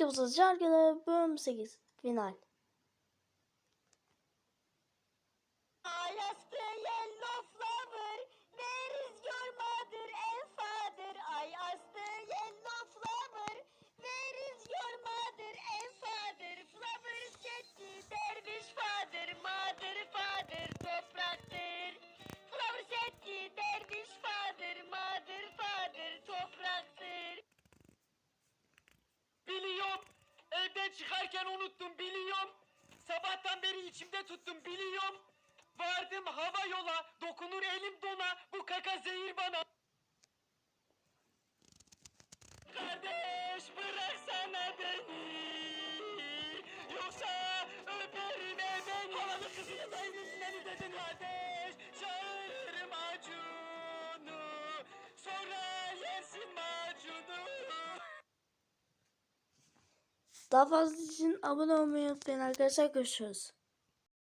Yıldız Şarkıları bölüm 8 final. I asked the Çıkarken unuttum biliyorum. Sabahtan beri içimde tuttum biliyorum. Vardım hava yola, dokunur elim dona, bu kaka zehir bana. Kardeş bıraksana beni, yoksa öperim beni. Halanın kızını sevdiğinden dedin kardeş, Daha fazla için abone olmayı unutmayın arkadaşlar. Görüşürüz.